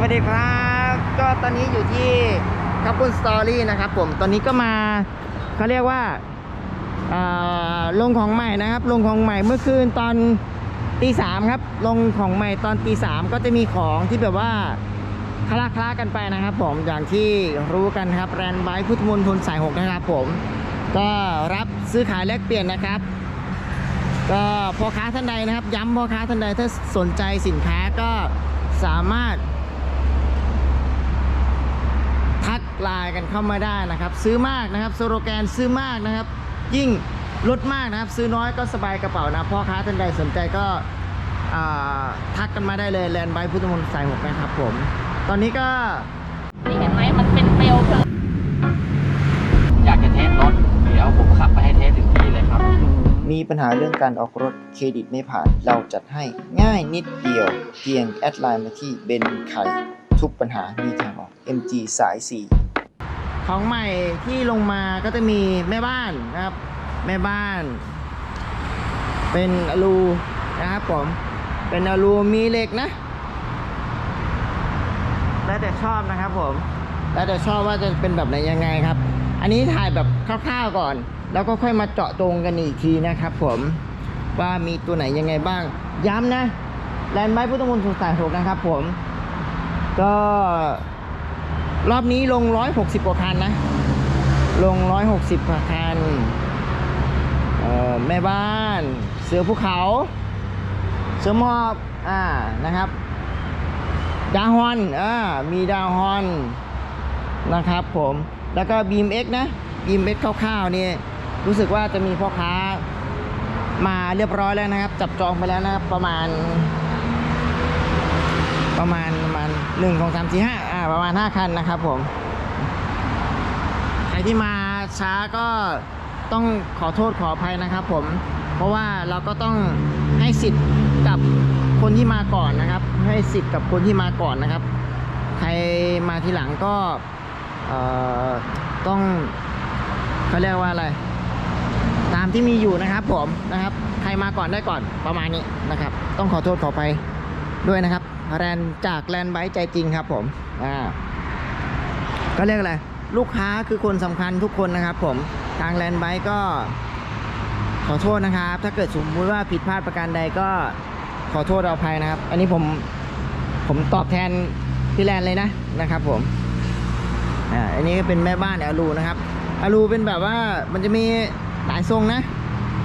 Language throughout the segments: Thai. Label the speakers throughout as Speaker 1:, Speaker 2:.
Speaker 1: วัสดีครับ ก็ตอนนี้อยู่ที่คับปุนสตอรี่นะครับผมตอนนี้ก็มาเขาเรียกว่าอ่าลงของใหม่นะครับ ลงของใหม่เมื่อคืนตอนตีสามครับ ลงของใหม่ตอนตีสามก็จะมีของที่แบบว่าคลาคลากันไปนะครับ ผมอย่างที่รู้กันครับแรนด์ไบพุทธมนทนสายหกนะครับผม ก็รับซื้อขายแลกเปลี่ยนนะครับก็พ่อค้าท่านใดนะครับ ย้ำพ่อค้าท่านใดถ้าสนใจสินค้าก็สามารถ ทัก ไลน์กันเข้ามาได้นะครับ ซื้อมากนะครับสโลแกนซื้อมากนะครับ ยิ่งลดมากนะครับ ซื้อน้อยก็สบายกระเป๋านะพ่อค้าท่านใดสนใจก็อ่าทักกันมาได้เลยแลนด์ไบพุทธมนตรสายหกนะครับผม ตอนนี้ก็
Speaker 2: นี่เห็นไหมมันเป็นเปลวเพลิง
Speaker 3: อยากจะเทสรถเดี๋ยวผมขับไปให้เทสถึงที่เลยครับ
Speaker 1: มีปัญหาเรื่องการออกรถเครดิตไม่ผ่านเราจัดให้ง่ายนิดเดียว เพียงแอดไลน์มาที่เบนไข่ทุกปัญหามีทางออก MG สาย4 ของใหม่ที่ลงมาก็จะมีแม่บ้านนะครับ แม่บ้าน เป็นอลูนะครับผม เป็นอลูมีเหล็กนะ แล้วแต่ชอบนะครับผม แล้วแต่ชอบว่าจะเป็นแบบไหนยังไงครับ อันนี้ถ่ายแบบคร่าวๆก่อน แล้วก็ค่อยมาเจาะตรงกันอีกทีนะครับผม ว่ามีตัวไหนยังไงบ้าง ย้ำนะแลนด์ไบพุทธมนตรสายหกนะครับผม ก็ รอบนี้ลง 160 กว่าคันนะ ลง 160 กว่าคันแม่บ้าน เสือภูเขา เสือมอบอ่านะครับ ดาฮอนอ่ามีดาฮอนนะครับผมแล้วก็บีมเอ็กนะบีมเอ็กคร่าวๆนี่รู้สึกว่าจะมีพ่อค้ามาเรียบร้อยแล้วนะครับ จับจองไปแล้วนะครับประมาณ ประมาณประมาณหนึ่งของสามสี่ห้า ประมาณห้าคันนะครับผม ใครที่มาช้าก็ต้องขอโทษขออภัยนะครับผม เพราะว่าเราก็ต้องให้สิทธิ์กับคนที่มาก่อนนะครับ ให้สิทธิ์กับคนที่มาก่อนนะครับ ใครมาทีหลังก็ต้องเขาเรียกว่าอะไร ตามที่มีอยู่นะครับผมนะครับ ใครมาก่อนได้ก่อนประมาณนี้นะครับ ต้องขอโทษขออภัยด้วยนะครับแรนจากแลนไบใจจริงครับผม อ่าก็เรียกอะไร ลูกค้าคือคนสำคัญทุกคนนะครับ ผมทางแลนด์ไบก็ ขอโทษนะครับ ถ้าเกิดสมมติว่าผิดพลาดประการใดก็ขอโทษเอาภัยนะครับ อันนี้ผมผมตอบแทนพี่แลนด์เลยนะนะครับ ผมอ่าอันนี้ก็เป็นแม่บ้านอารูนะครับอารูเป็นแบบว่ามันจะมีหลายทรงนะ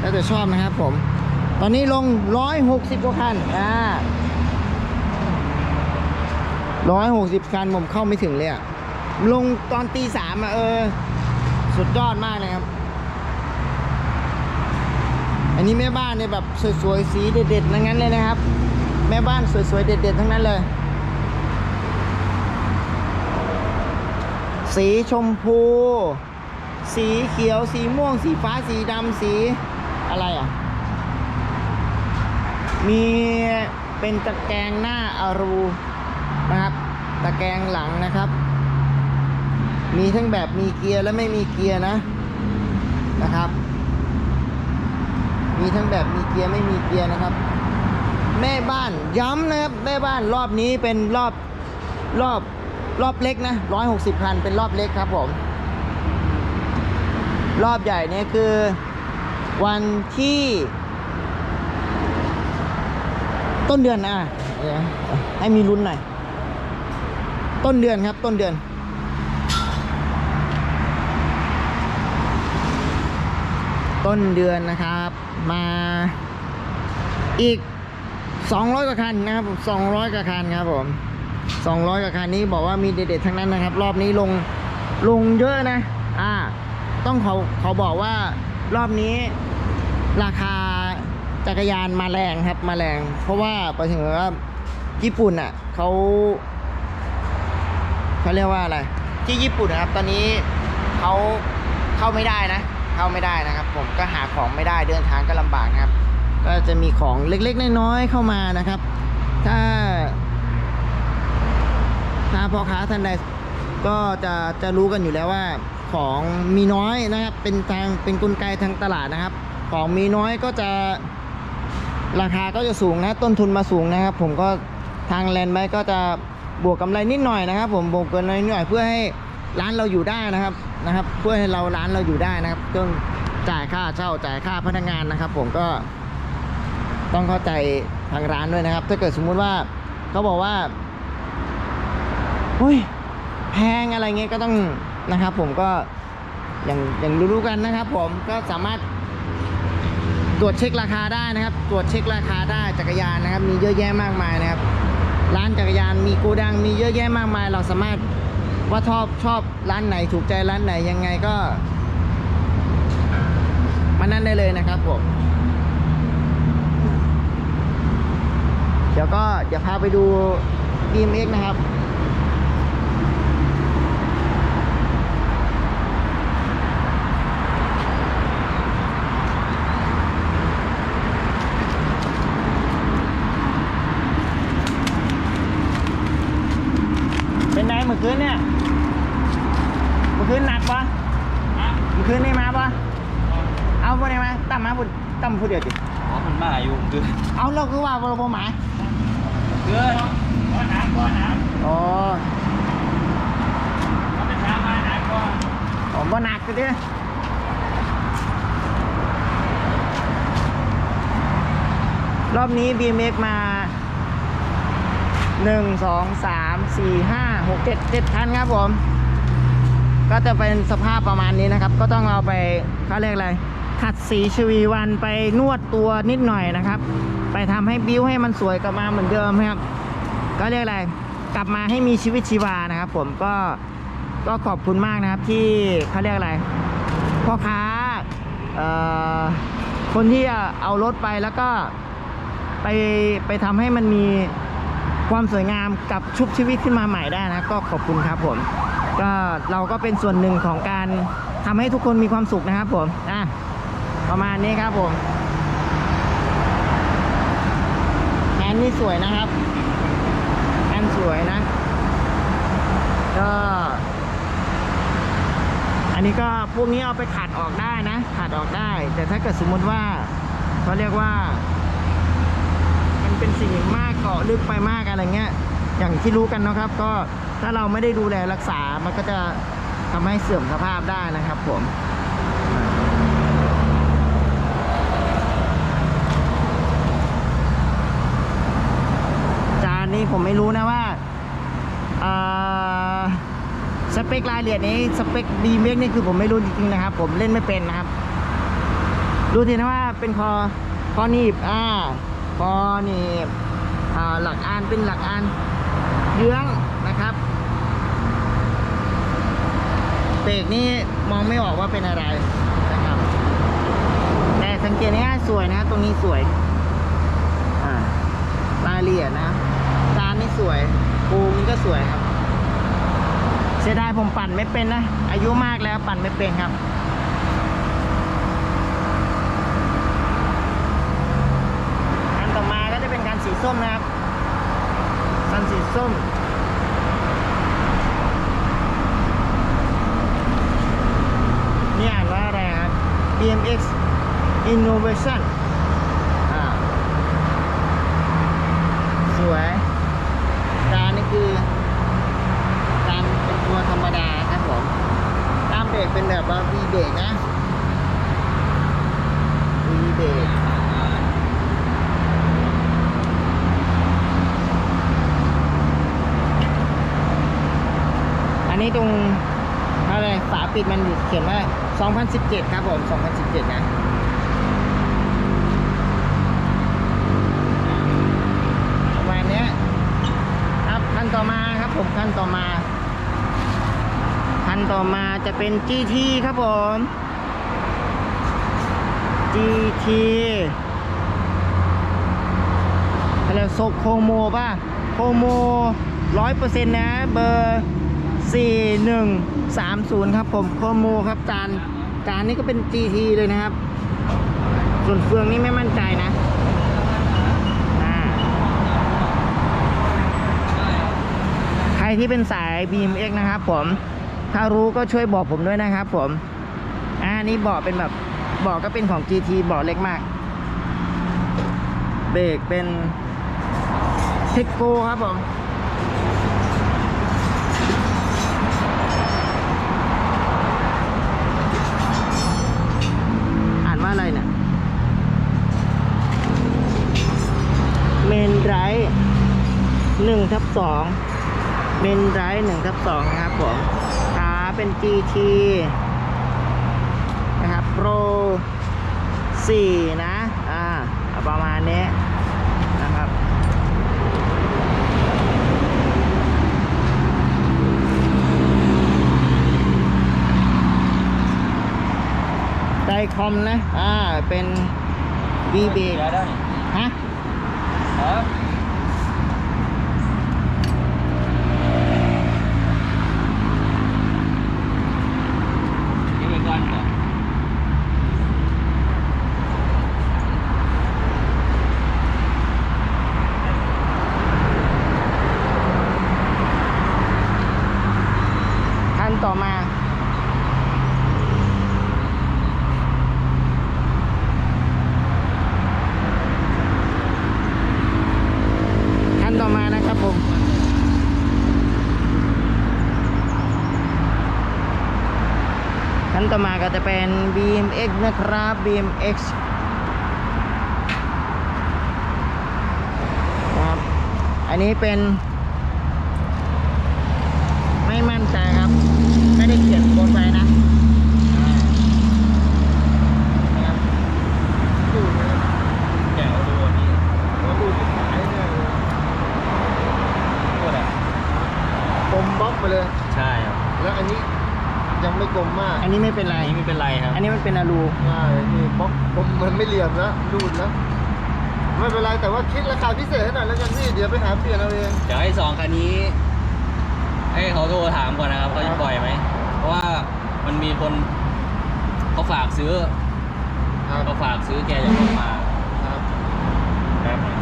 Speaker 1: แล้วแต่ชอบนะครับผม ตอนนี้ลง 160กว่าคันอ่า 160คันผมเข้าไม่ถึงเลยอะลงตอนตีสามอะเออ สุดยอดมากเลยครับ อันนี้แม่บ้านเนี่ยแบบสวยๆสีเด็ดๆทั้งนั้นเลยนะครับ แม่บ้านสวยๆเด็ดๆทั้งนั้นเลย สีชมพู สีเขียว สีม่วง สีฟ้า สีดำสีอะไรอะ มีเป็นตะแกรงหน้าอารู นะครับ ตะแกรงหลังนะครับ มีทั้งแบบมีเกียร์และไม่มีเกียร์นะนะครับ มีทั้งแบบมีเกียร์ไม่มีเกียร์นะครับ แม่บ้านย้ำนะครับแม่บ้านรอบนี้เป็นรอบรอบรอบเล็กนะร้อยหกสิบคันเป็นรอบเล็กครับผม รอบใหญ่เนี่ยคือ วันที่ ต้นเดือนอะให้มีลุ้นหน่อย ต้นเดือนครับต้นเดือน ต้นเดือนนะครับ มาอีก 200กว่าคันนะครับ200กว่าคันครับผม200กว่าคันนี้บอกว่ามีเด็ดๆทั้งนั้นนะครับ รอบนี้ลงลงเยอะนะ อ่า ต้องเขาเขาบอกว่ารอบนี้ราคาจักรยานมาแรงครับมาแรง เพราะว่าไปถึงว่าญี่ปุ่นอะเขา เขาเรียกว่าอะไร ที่ญี่ปุ่นนะครับ ตอนนี้เขาเข้าไม่ได้นะ เข้าไม่ได้นะครับ ผมก็หาของไม่ได้เดินทางก็ลำบากนะครับ ก็จะมีของเล็กๆน้อยๆเข้ามานะครับ ถ้า ถ้าพ่อค้าท่านใดก็จะจะรู้กันอยู่แล้วว่า ของมีน้อยนะครับ เป็นทางเป็นกลไกทางตลาดนะครับ ของมีน้อยก็จะราคาก็จะสูงนะต้นทุนมาสูงนะครับ ผมก็ทางแลนด์ไบก็จะ บวกกำไรนิดหน่อยนะครับ ผมบวกกำไรนิดหน่อยเพื่อให้ร้านเราอยู่ได้นะครับนะครับ เพื่อให้เราร้านเราอยู่ได้นะครับต้องจ่ายค่าเช่าจ่ายค่าพนักงานนะครับ ผมก็ต้องเข้าใจทางร้านด้วยนะครับ ถ้าเกิดสมมุติว่าเขาบอกว่าเฮ้ยแพงอะไรเงี้ยก็ต้องนะครับ ผมก็อย่างอย่างรู้ๆกันนะครับ ผมก็สามารถตรวจเช็คราคาได้นะครับ ตรวจเช็คราคาได้จักรยานนะครับ มีเยอะแยะมากมายนะครับ ร้านจักรยานมีโกดังมีเยอะแยะมากมาย เราสามารถว่าชอบชอบร้านไหนถูกใจร้านไหนยังไงก็มานั่นได้เลยนะครับผมเดี๋ยวก็เดี๋ยวพาไปดู BMX นะครับ เป็นไงเมื่อคืนเนี่ย เมื่อคืนหนักปะเมื่อคืนนี่มาปะเอาไปไหนมาตั้มมาพูดตั้มพูดเดียวจิ
Speaker 3: อ๋อมันมาอยู่คือ
Speaker 1: เอา เราคือว่าเราบ่หมาย
Speaker 3: เกินก้อนน้ำก้อนน้
Speaker 1: อ๋อำ
Speaker 3: เขาเป็นทางมาน้ำก้อน
Speaker 1: ผมบ่หนักกันดิรอบนี้ BMX มา 1 2 3 4 5 6 7 7คันครับผม ก็จะเป็นสภาพประมาณนี้นะครับ ก็ต้องเอาไปเขาเรียกอะไรขัดสีชวีวันไปนวดตัวนิดหน่อยนะครับ ไปทำให้บิ้วให้มันสวยกลับมาเหมือนเดิมครับ ก็เรียกอะไรกลับมาให้มีชีวิตชีวานะครับ ผมก็ก็ขอบคุณมากนะครับที่เขาเรียกอะไรพ่อค้าเอ่อคนที่เอารถไปแล้วก็ไปไปทำให้มันมีความสวยงามกับชุบชีวิตขึ้นมาใหม่ได้นะ ก็ขอบคุณครับผมก็เราก็เป็นส่วนหนึ่งของการทำให้ทุกคนมีความสุขนะครับผมอะประมาณนี้ครับผมแอนนี่สวยนะครับแอนสวยนะ ก็ อันนี้ก็พวกนี้เอาไปขัดออกได้นะ ขัดออกได้ แต่ถ้าเกิดสมมติว่าเขาเรียกว่า มันเป็นสิ่งมากเกาะลึกไปมากอะไรเงี้ย อย่างที่รู้กันนะครับ ก็ถ้าเราไม่ได้ดูแลรักษา มันก็จะทำให้เสื่อมสภาพได้นะครับผมอ่าจา นี้ผมไม่รู้นะว่าสเปครายละเอียดนี้สเปคดีเมกนี่คือผมไม่รู้จริงๆนะครับ ผมเล่นไม่เป็นนะครับดูทีนะว่าเป็นคอคอหนีบอ่าคอหนีบอ่าหลักอานเป็นหลักอานเยื้องนะครับเบรกนี่มองไม่ออกว่าเป็นอะไรนะครับ แต่สังเกตง่ายสวยนะ ตรงนี้สวยอ่ารายละเอียดนะ นี่สวยปูนี่ก็สวยครับ เสียดายผมปั่นไม่เป็นนะ อายุมากแล้วปั่นไม่เป็นครับ อันต่อมาก็จะเป็นการสีส้มนะครับสันสีส้มนี่อ่านว่าอะไรครับ BMX Innovation อ่า สวยจานนี่คือจานเป็นตัวธรรมดาครับผมตามเบ รกเป็นแบบว่า V เบรกนะ V เบรกอันนี้ตรงอะไรฝาปิดมันเขียนว่า 2017 ครับผม 2017 นะประมาณนี้ครับขั้นต่อมาครับผมขั้นต่อมาขั้นต่อมา จะเป็น GT ครับผม GT อะไรโซโคโมป่ะ โคโมร้อยเปอร์เซ็นต์นะ เบอร์สี่หนึ่งสามศูนย์ครับผม โคโมครับจานจานนี้ก็เป็น GT เลยนะครับ ส่วนเฟืองนี่ไม่มั่นใจนะใครที่เป็นสาย BMX นะครับผม ถ้ารู้ก็ช่วยบอกผมด้วยนะครับผม อ่านี่เบาะเป็นแบบเบาะก็เป็นของ GT เบาะเล็กมาก เบรกเป็นเทคโกครับผมอะไรเนี่ยเมนไรหนึ่งทับสองเมนไรหนึ่งทับสองครับผม เป็น GT นะครับโปรสี่นะ อ่าเอาประมาณนี้นะครับ ไดคอมนะ อ่า เป็น V เบรก
Speaker 3: เดี๋ยวได้
Speaker 1: ฮะ
Speaker 3: ครับ นี่เป็นก้อนก่อน
Speaker 1: คันต่อมา คันต่อมานะครับผม คันต่อมาก็ จะเป็น BMX นะครับ BMX นะครับ อันนี้เป็น ไม่มั่นใจครับ ไม่ได้เขียนบนไว้นะอ่านะครับ
Speaker 4: ดูนะ
Speaker 3: แกะดูอันนี้
Speaker 4: เราดูที่ขายเนี่ย
Speaker 3: พูดอะไร
Speaker 4: กลมบล็อกไปเลย
Speaker 3: ใช่ครับ
Speaker 4: แล้วอันนี้ยัง ไม่กลมมาก
Speaker 1: อันนี้ไม่เป็นไร
Speaker 3: อันนี้ไม่เป็นไรครับ
Speaker 1: อันนี้มันเป็นอะลู
Speaker 4: ใช่นี่บล็อกกลมมันไม่เหลี่ยมนะรูดนะไม่เป็นไรแต่ว่าคิดราคาพิเศษให้หน่อยแล้วกันพี่เดี๋ยวไปหาเปลี่ยนเอาเอง
Speaker 3: เดี๋ยวไอ้สองคันนี้ ให้เขาโทรถามก่อนนะครับเขาจะปล่อยไหม เพราะว่ามันมีคนเขาฝากซื้อ
Speaker 4: ครับ
Speaker 3: เขาฝากซื้อแกจะลงมา
Speaker 4: ครับ
Speaker 3: แป๊บนึง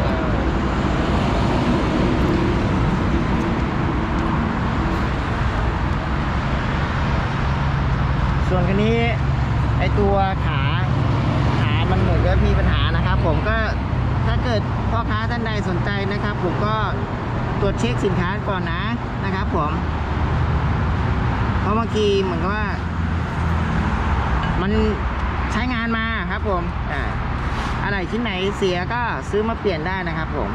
Speaker 4: เอ่อ
Speaker 1: ส่วน คันนี้ไอตัวขาขามันเหมือนกับมีปัญหานะครับ ผมก็ถ้าเกิดพ่อค้าท่านใดสนใจนะครับ ผมก็ตรวจเช็คสินค้าก่อนนะนะครับผมเพราะเมื่อกี้เหมือนกับว่า มันใช้งานมาครับผมอ่าอะไรชิ้นไหนเสียก็ซื้อมาเปลี่ยนได้นะครับผม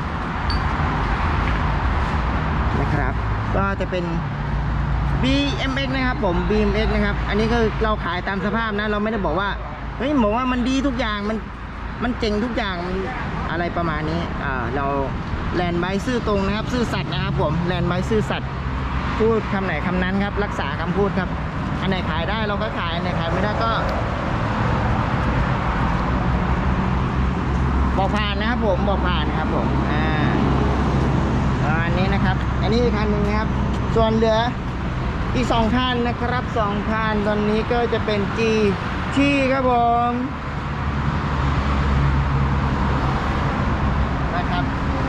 Speaker 1: นะครับ ก็จะเป็น BMX นะครับผม BMX นะครับ อันนี้คือเราขายตามสภาพนะ เราไม่ได้บอกว่า เฮ้ยบอกว่ามันดีทุกอย่าง มัน มันเจ๋งทุกอย่าง มันอะไรประมาณนี้ อ่า เราแลนด์ไบซื่อตรงนะครับ ซื่อสัตย์นะครับผม แลนด์ไบซื่อสัตย์พูดคำไหนคำนั้นครับ รักษาคำพูดครับ อันไหนขายได้เราก็ขาย อันไหนขายไม่ได้ก็ บอกผ่านนะครับผม บอกผ่านครับผม อ่าประมาณนี้นะครับ อันนี้อีกคันหนึ่งนะครับ ส่วนเหลือ อีกสองคันนะครับสองคันตอนนี้ก็จะเป็น G ที่ครับผมนะครับ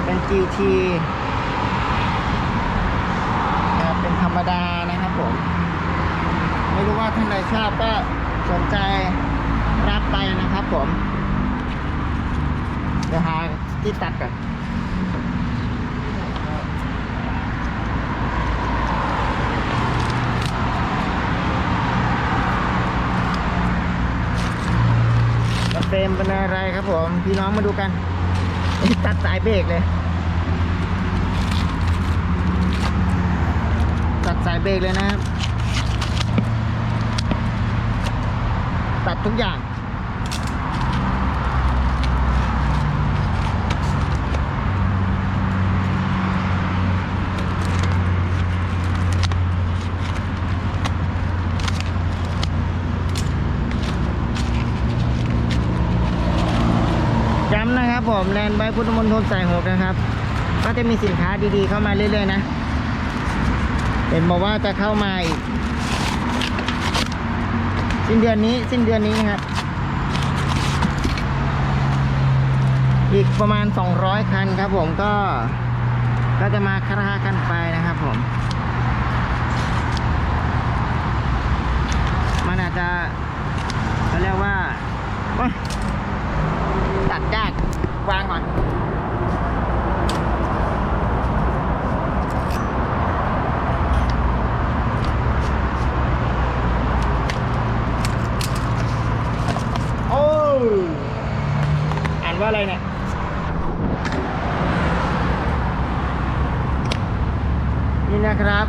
Speaker 1: เป็น GT นะครับเป็นธรรมดานะครับผมไม่รู้ว่าท่านใดชอบก็สนใจรับไปนะครับผม เดี๋ยวหาที่ตัดก่อน เป็นอะไรครับผม พี่น้องมาดูกัน ตัดสายเบรกเลย ตัดสายเบรกเลยนะครับ ตัดทุกอย่าง ย้ำนะครับ ผมแลนด์ไบพุทธมณฑลสายหกนะครับ ก็จะมีสินค้าดีๆเข้ามาเรื่อยๆนะ เห็นบอกว่าจะเข้ามาอีกสิ้นเดือนนี้สิ้นเดือนนี้นะครับ อีกประมาณ 200 คันครับผมก็ก็จะมาคารากันไปนะครับผม มันอาจจะเขาเรียกว่าตัดยาก วางก่อนโอ้ยอ่านว่าอะไรเนี่ยนี่นะครับ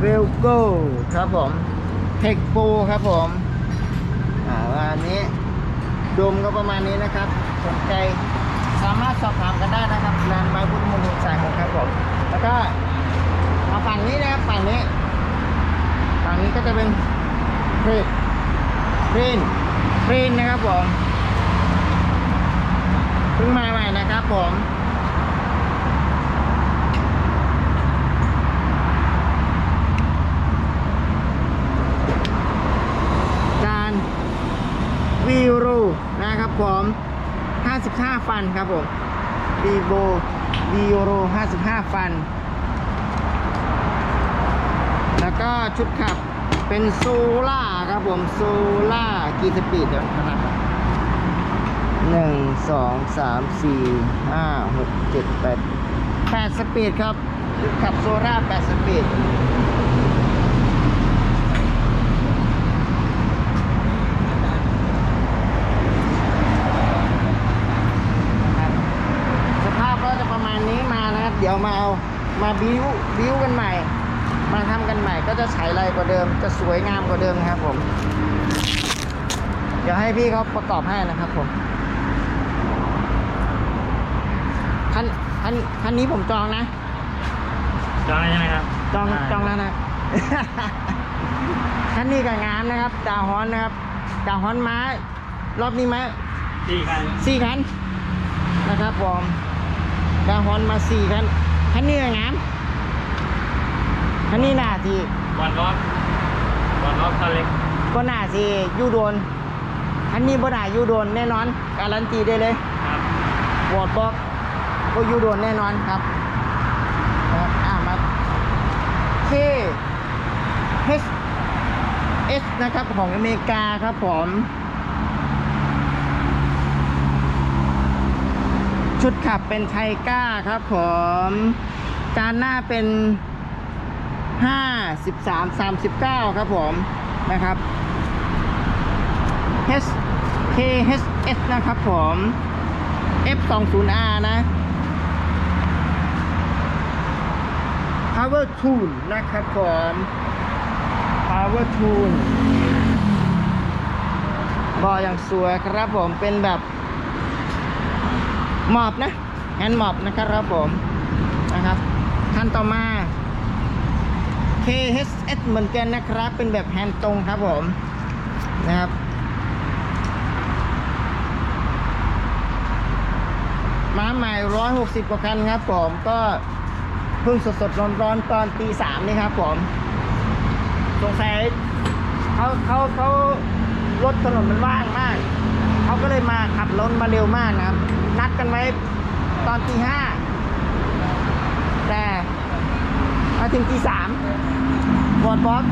Speaker 1: เวลโก้ครับผมเทคโปครับผม อ่าว่าอันนี้ดมก็ประมาณนี้นะครับ สนใจสามารถสอบถามกันได้นะครับแลนด์ไม้พุทธมณฑลสายหกครับผมแล้วก็มาฝั่งนี้นะครับฝั่งนี้ ฝั่งนี้ก็จะเป็นเฟรนเฟรนเรนนะครับผมเพิ่งมาใหม่นะครับผม จานวีโรนะครับผม 55 ฟันครับผมวีโบวีโร55 ฟัน แล้วก็ชุดขับเป็นโซล่าครับผมโซล่ากี่สปีดเดี๋ยวขนาดหนึ่งสองสามสี่ห้าหกเจ็ดแปดแปดสปีดครับชุดขับโซล่าแปดสปีด นะครับสภาพก็จะประมาณนี้มานะครับ เดี๋ ยวมาเอามาบิ้วบิ้วกันใหม่ มาทำกันใหม่ก็จะใช้ไรกว่าเดิม จะสวยงามกว่าเดิมนะครับผม เดี๋ยวให้พี่เขาประกอบให้นะครับผมคันคันคันนี้ผมจองนะ
Speaker 3: จองใช่ไหมครับ
Speaker 1: จองจองแล้วนะคันนี้ก็งามนะครับจ่าฮอนนะครับจ่าฮอนม้ารอบนี้ม้า
Speaker 3: สี่คัน
Speaker 1: สี่คันนะครับผม ดาฮอนมาสี่คันคันนี้ก็งามคันนี้น่าที่
Speaker 3: วันรอบวันรอบคันเล็ก
Speaker 1: ก็น่าที่ยูโดนคันนี้บ่น่ายูโดนแน่นอน การันตีได้เลย
Speaker 3: ครับ
Speaker 1: วอร์ดบอกก็ยูโดนแน่นอนครับนะครับอ่ามา K H S นะครับของอเมริกาครับผม ชุดขับเป็นไทก้าครับผมจานหน้าเป็น5 13 39ครับผมนะครับ H K H S นะครับผม F 2 0 R นะ Power Tool นะครับผม Power Tool บออย่างสวยครับผมเป็นแบบ หมอบนะแฮนด์หมอบนะครับผมนะครับขั้นต่อมา KHS เหมือนกันนะครับ เป็นแบบแฮนด์ตรงครับผมนะครับมาใหม่160กว่าคันครับผมก็เพิ่งสดๆร้อนๆตอนตีสามนี่ครับผมสงสัยเขาเขาเขารถถนนมันว่างมาก เขาก็เลยมาขับรถมาเร็วมากนะครับ นัดกันไว้ตอนตีห้าแต่มาถึงตีสามบอดบอส